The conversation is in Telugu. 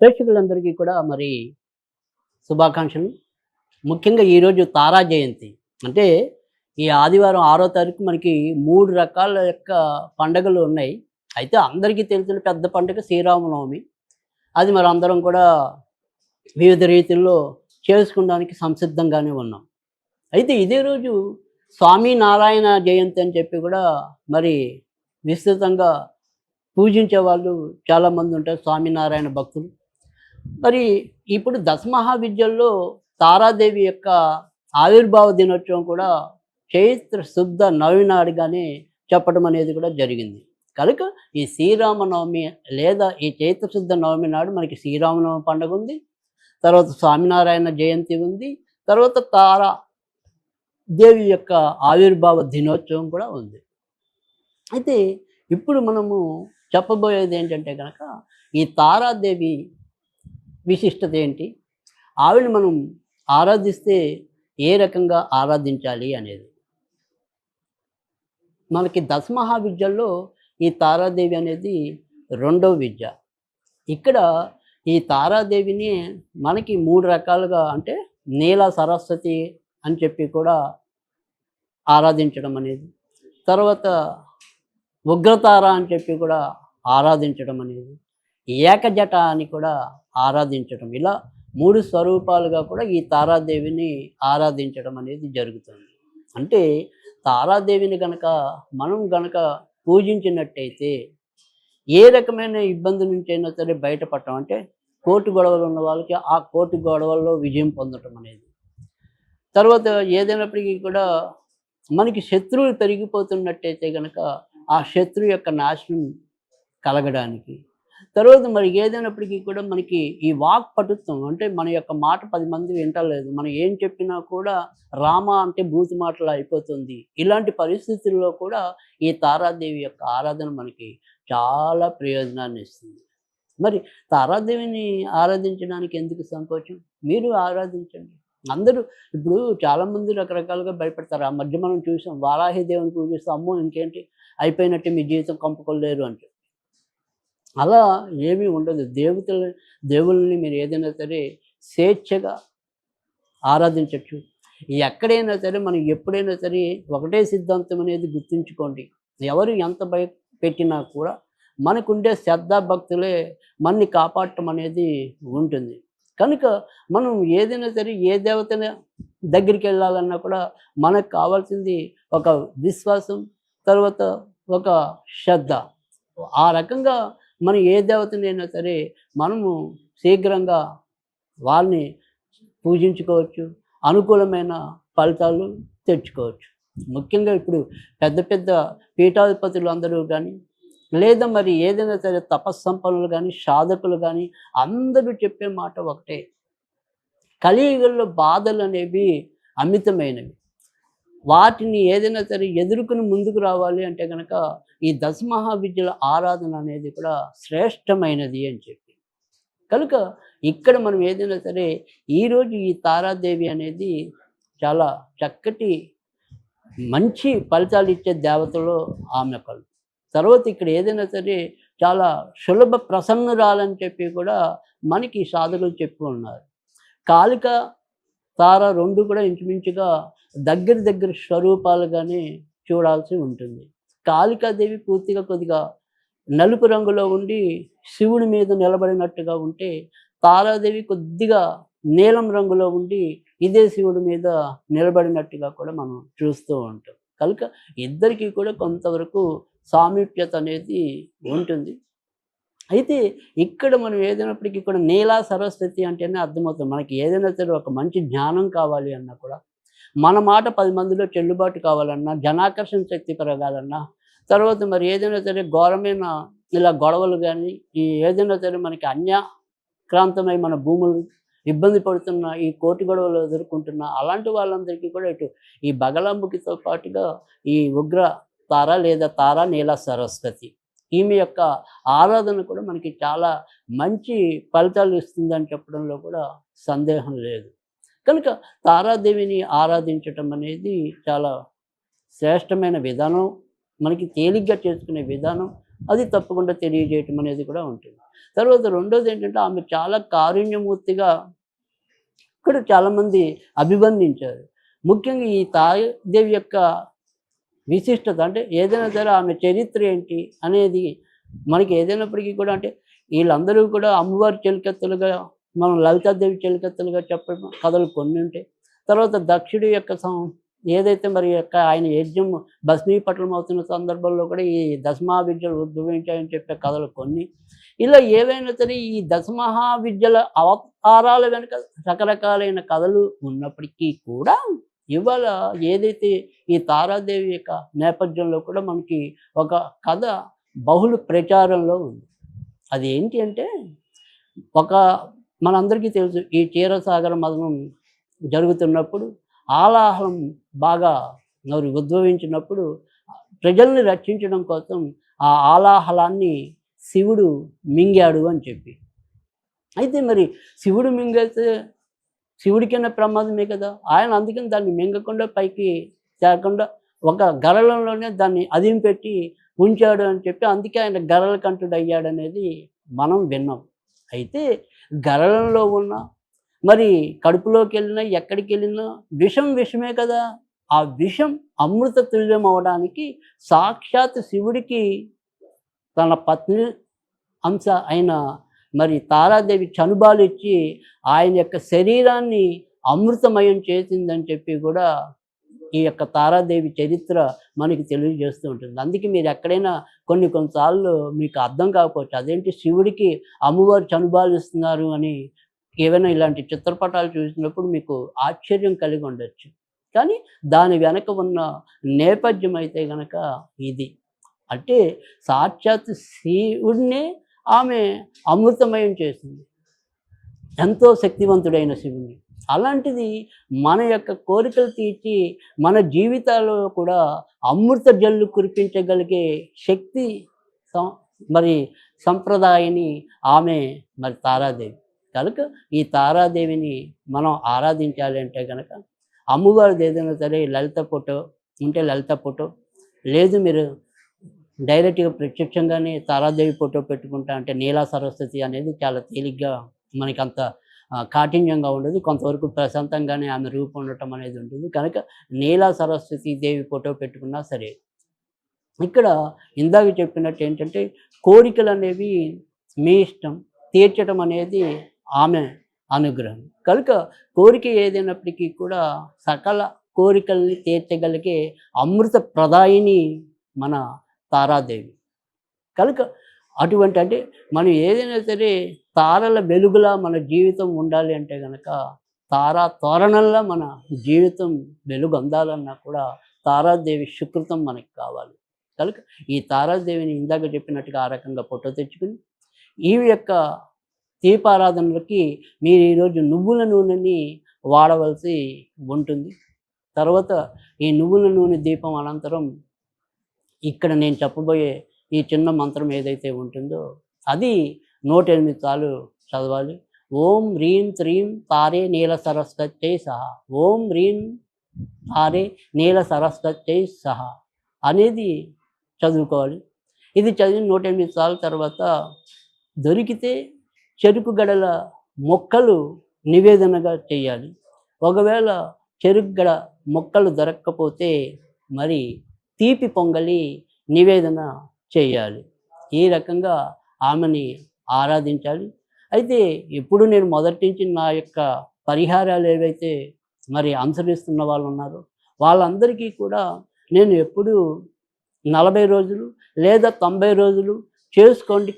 ప్రేక్షకులందరికీ కూడా మరి శుభాకాంక్షలు. ముఖ్యంగా ఈరోజు తారా జయంతి. అంటే ఈ ఆదివారం ఆరో తారీఖు మనకి మూడు రకాల యొక్క పండగలు ఉన్నాయి. అయితే అందరికీ తెలిసిన పెద్ద పండుగ శ్రీరామనవమి. అది మరి అందరం కూడా వివిధ రీతిల్లో చేసుకోవడానికి సంసిద్ధంగానే ఉన్నాం. అయితే ఇదే రోజు స్వామి నారాయణ జయంతి అని చెప్పి కూడా మరి విస్తృతంగా పూజించే వాళ్ళు చాలామంది ఉంటారు స్వామినారాయణ భక్తులు. మరి ఇప్పుడు దశమహావిద్యల్లో తారాదేవి యొక్క ఆవిర్భావ దినోత్సవం కూడా చైత్ర శుద్ధ నవీనాడుగానే చెప్పడం అనేది కూడా జరిగింది. కనుక ఈ శ్రీరామనవమి లేదా ఈ చైత్ర శుద్ధ నవమి నాడు మనకి శ్రీరామనవమి పండుగ ఉంది. తర్వాత స్వామినారాయణ జయంతి ఉంది. తర్వాత తారా దేవి యొక్క ఆవిర్భావ దినోత్సవం కూడా ఉంది. అయితే ఇప్పుడు మనము చెప్పబోయేది ఏంటంటే కనుక ఈ తారాదేవి విశిష్టత ఏంటి? ఆవిడని మనం ఆరాధిస్తే ఏ రకంగా ఆరాధించాలి అనేది. మనకి దశమహావిద్యల్లో ఈ తారాదేవి అనేది రెండవ విద్య. ఇక్కడ ఈ తారాదేవిని మనకి మూడు రకాలుగా అంటే నీల సరస్వతి అని చెప్పి కూడా ఆరాధించడం అనేది. తర్వాత ఉగ్రతార అని చెప్పి కూడా ఆరాధించడం అనేది. ఏకజట అని కూడా ఆరాధించడం ఇలా మూడు స్వరూపాలుగా కూడా ఈ తారాదేవిని ఆరాధించడం అనేది జరుగుతుంది. అంటే తారాదేవిని గనక మనం గనక పూజించినట్టయితే ఏ రకమైన ఇబ్బంది నుంచి అయినా సరే బయటపడటం. అంటే కోర్టు గొడవలు ఉన్న వాళ్ళకి ఆ కోర్టు గొడవల్లో విజయం పొందటం అనేది. తర్వాత ఏదైనప్పటికీ కూడా మనకి శత్రువులు పెరిగిపోతున్నట్టయితే కనుక ఆ శత్రువు యొక్క నాశనం కలగడానికి తర్వాత మరి ఏదైనప్పటికీ కూడా మనకి ఈ వాక్ పటుత్వం అంటే మన యొక్క మాట పది మంది వింటలేదు. మనం ఏం చెప్పినా కూడా రామ అంటే బూతు మాటలు అయిపోతుంది. ఇలాంటి పరిస్థితుల్లో కూడా ఈ తారాదేవి యొక్క ఆరాధన మనకి చాలా ప్రయోజనాన్ని ఇస్తుంది. మరి తారాదేవిని ఆరాధించడానికి ఎందుకు సంకోచం? మీరు ఆరాధించండి. అందరూ ఇప్పుడు చాలామంది రకరకాలుగా భయపడతారు. ఆ మధ్య మనం చూసాం వారాహి దేవుని పూజిస్తాం అమ్మో ఇంకేంటి? అయిపోయినట్టే మీ జీవితం కంపుకోలేరు అంటే అలా ఏమీ ఉండదు. దేవతల దేవుళ్ళని మీరు ఏదైనా సరే స్వేచ్ఛగా ఆరాధించవచ్చు ఎక్కడైనా సరే మనం ఎప్పుడైనా సరే ఒకటే సిద్ధాంతం అనేది గుర్తుంచుకోండి. ఎవరు ఎంత భయ పెట్టినా కూడా మనకుండే శ్రద్ధ భక్తులే మనని కాపాడటం అనేది ఉంటుంది. కనుక మనం ఏదైనా సరే ఏ దేవతన దగ్గరికి వెళ్ళాలన్నా కూడా మనకు కావాల్సింది ఒక విశ్వాసం తర్వాత ఒక శ్రద్ధ. ఆ రకంగా మనం ఏ దేవతనైనా సరే మనము శీఘ్రంగా వాళ్ళని పూజించుకోవచ్చు అనుకూలమైన ఫలితాలు తెచ్చుకోవచ్చు. ముఖ్యంగా ఇప్పుడు పెద్ద పెద్ద పీఠాధిపతులు అందరూ కానీ లేదా మరి ఏదైనా సరే తపస్సంపన్నులు కానీ సాధకులు కానీ అందరూ చెప్పే మాట ఒకటే. కలియుగంలో బాధలు అనేవి అమితమైనవి. వాటిని ఏదైనా సరే ఎదుర్కొని ముందుకు రావాలి అంటే కనుక ఈ దశమహావిద్యల ఆరాధన అనేది కూడా శ్రేష్టమైనది అని చెప్పి. కనుక ఇక్కడ మనం ఏదైనా సరే ఈరోజు ఈ తారాదేవి అనేది చాలా చక్కటి మంచి ఫలితాలు ఇచ్చే దేవతలో ఆమె కలు తర్వాత ఇక్కడ ఏదైనా సరే చాలా సులభ ప్రసన్నురాలని చెప్పి కూడా మనకి సాధకులు చెప్పి ఉన్నారు కాళిక తార రెండు కూడా ఇంచుమించుగా దగ్గర దగ్గర స్వరూపాలుగానే చూడాల్సి ఉంటుంది. కాళికాదేవి పూర్తిగా కొద్దిగా నలుపు రంగులో ఉండి శివుడి మీద నిలబడినట్టుగా ఉంటే తారాదేవి కొద్దిగా నీలం రంగులో ఉండి ఇదే శివుడి మీద నిలబడినట్టుగా కూడా మనం చూస్తూ ఉంటాం. కనుక ఇద్దరికీ కూడా కొంతవరకు సామీప్యత అనేది ఉంటుంది. అయితే ఇక్కడ మనం ఏదైనప్పటికీ కూడా నీలా సరస్వతి అంటేనే అర్థమవుతుంది. మనకి ఏదైనా సరే ఒక మంచి జ్ఞానం కావాలి అన్నా కూడా మన మాట పది మందిలో చెల్లుబాటు కావాలన్నా జనాకర్షణ శక్తి పెరగాలన్నా తర్వాత మరి ఏదైనా సరే ఘోరమైన ఇలా గొడవలు కానీ ఈ ఏదైనా సరే మనకి అన్యాక్రాంతమై మన భూములు ఇబ్బంది పడుతున్న ఈ కోటి గొడవలు ఎదుర్కొంటున్న అలాంటి వాళ్ళందరికీ కూడా ఇటు ఈ బగలాంబుకితో పాటుగా ఈ ఉగ్ర తార లేదా తార నీల సరస్వతి. ఈమె యొక్క ఆరాధన కూడా మనకి చాలా మంచి ఫలితాలు ఇస్తుందని చెప్పడంలో కూడా సందేహం లేదు. కనుక తారాదేవిని ఆరాధించటం అనేది చాలా శ్రేష్టమైన విధానం. మనకి తేలిగ్గా చేసుకునే విధానం. అది తప్పకుండా తెలియజేయటం అనేది కూడా ఉంటుంది. తర్వాత రెండోది ఏంటంటే ఆమె చాలా కారుణ్యమూర్తిగా ఇక్కడ చాలామంది అభివర్ణించారు. ముఖ్యంగా ఈ తారాదేవి యొక్క విశిష్టత అంటే ఏదైనా సరే ఆమె చరిత్ర ఏంటి అనేది మనకి ఏదైనప్పటికీ కూడా అంటే వీళ్ళందరూ కూడా అమ్మవారి చెలికత్తులుగా మనం లలితాదేవి చెలికత్తలుగా చెప్పడం కథలు కొన్ని ఉంటాయి. తర్వాత దక్షుడి యొక్క సం- ఏదైతే మరి యొక్క ఆయన యజ్ఞం భస్మీపట్లం అవుతున్న సందర్భంలో కూడా ఈ దశమహావిద్యలు ఉద్భవించాయని చెప్పే కథలు కొన్ని. ఇలా ఏవైనా సరే ఈ దశమహావిద్యల అవతారాల వెనుక రకరకాలైన కథలు ఉన్నప్పటికీ కూడా ఇవాళ ఏదైతే ఈ తారాదేవి యొక్క నేపథ్యంలో కూడా మనకి ఒక కథ బహుళ ప్రచారంలో ఉంది. అది ఏంటి అంటే ఒక మనందరికీ తెలుసు ఈ క్షీరసాగర మదనం జరుగుతున్నప్పుడు ఆలాహలం బాగా మరి ఉద్భవించినప్పుడు ప్రజల్ని రక్షించడం కోసం ఆ ఆలాహలాన్ని శివుడు మింగాడు అని చెప్పి. అయితే మరి శివుడు మింగైతే శివుడికైనా ప్రమాదమే కదా? ఆయన అందుకని దాన్ని మింగకుండా పైకి తేకుండా ఒక గరళంలోనే దాన్ని అదిం పెట్టి ఉంచాడు అని చెప్పి అందుకే ఆయన గరళ కంటుడు అయ్యాడు అనేది మనం విన్నాం. అయితే గరళంలో ఉన్న మరి కడుపులోకి వెళ్ళినా ఎక్కడికి వెళ్ళినా విషం విషమే కదా. ఆ విషం అమృత తుల్యం అవడానికి సాక్షాత్ శివుడికి తన పత్ని అంశ అయిన మరి తారాదేవి చనుబాలు ఇచ్చి ఆయన యొక్క శరీరాన్ని అమృతమయం చేసిందని చెప్పి కూడా ఈ యొక్క తారాదేవి చరిత్ర మనకి తెలియజేస్తూ ఉంటుంది. అందుకే మీరు ఎక్కడైనా కొన్ని కొన్నిసార్లు మీకు అర్థం కాకపోవచ్చు. అదేంటి? శివుడికి అమ్మవారు చనుబాలిస్తున్నారు అని ఏవైనా ఇలాంటి చిత్రపటాలు చూసినప్పుడు మీకు ఆశ్చర్యం కలిగి ఉండొచ్చు. కానీ దాని వెనక ఉన్న నేపథ్యం అయితే గనక ఇది. అంటే సాక్షాత్ శివుడినే ఆమె అమృతమయం చేసింది. ఎంతో శక్తివంతుడైన శివుణ్ణి. అలాంటిది మన యొక్క కోరికలు తీర్చి మన జీవితాల్లో కూడా అమృత జల్లు కురిపించగలిగే శక్తి సం- మరి సంప్రదాయని ఆమె మరి తారాదేవి. కనుక ఈ తారాదేవిని మనం ఆరాధించాలి అంటే కనుక అమ్మవారిది ఏదైనా సరే లలిత ఫోటో ఉంటే లలిత ఫోటో లేదు మీరు డైరెక్ట్గా ప్రత్యక్షంగానే తారాదేవి ఫోటో పెట్టుకుంటా అంటే నీలా సరస్వతి అనేది చాలా తేలిగ్గా మనకి అంత కాఠిన్యంగా ఉండదు. కొంతవరకు ప్రశాంతంగానే ఆమె రూపం ఉండటం అనేది ఉంటుంది. కనుక నీలా సరస్వతి దేవి ఫోటో పెట్టుకున్నా సరే. ఇక్కడ ఇందాక చెప్పినట్టు ఏంటంటే కోరికలు అనేవి మీ ఇష్టం తీర్చడం అనేది ఆమె అనుగ్రహం. కనుక కోరిక ఏదైనప్పటికీ కూడా సకల కోరికల్ని తీర్చగలిగే అమృత ప్రదాయిని మన తారాదేవి. కనుక అటువంటి అంటే మనం ఏదైనా సరే తారల వెలుగులా మన జీవితం ఉండాలి అంటే కనుక తారా తోరణంలా మన జీవితం వెలుగు అందాలన్నా కూడా తారాదేవి సుకృతం మనకి కావాలి. కనుక ఈ తారాదేవిని ఇందాక చెప్పినట్టుగా ఆ రకంగా ఫోటో తెచ్చుకుని ఈ యొక్క దీపారాధనలకి మీరు ఈరోజు నువ్వుల నూనెని వాడవలసి ఉంటుంది. తర్వాత ఈ నువ్వుల నూనె దీపం అనంతరం ఇక్కడ నేను చెప్పబోయే ఈ చిన్న మంత్రం ఏదైతే ఉంటుందో అది నూట ఎనిమిది సార్లు చదవాలి. ఓం హ్రీం త్రీం తారే నీల సరస్వత్యై సహా. ఓం హ్రీం తారే నీల సరస్వత్యై సహా అనేది చదువుకోవాలి. ఇది చదివిన నూట ఎనిమిది సార్లు తర్వాత దొరికితే చెరుకు గడల మొక్కలు నివేదనగా చేయాలి. ఒకవేళ చెరుకు గడ మొక్కలు దొరక్కపోతే మరి తీపి పొంగలి నివేదన చేయాలి. ఈ రకంగా ఆమెని ఆరాధించాలి? అయితే ఎప్పుడు నేను మొదటి నుంచి నా యొక్క పరిహారాలు ఏవైతే మరి అనుసరిస్తున్న వాళ్ళు ఉన్నారో వాళ్ళందరికీ కూడా నేను ఎప్పుడు నలభై రోజులు లేదా తొంభై రోజులు చేసుకోండి.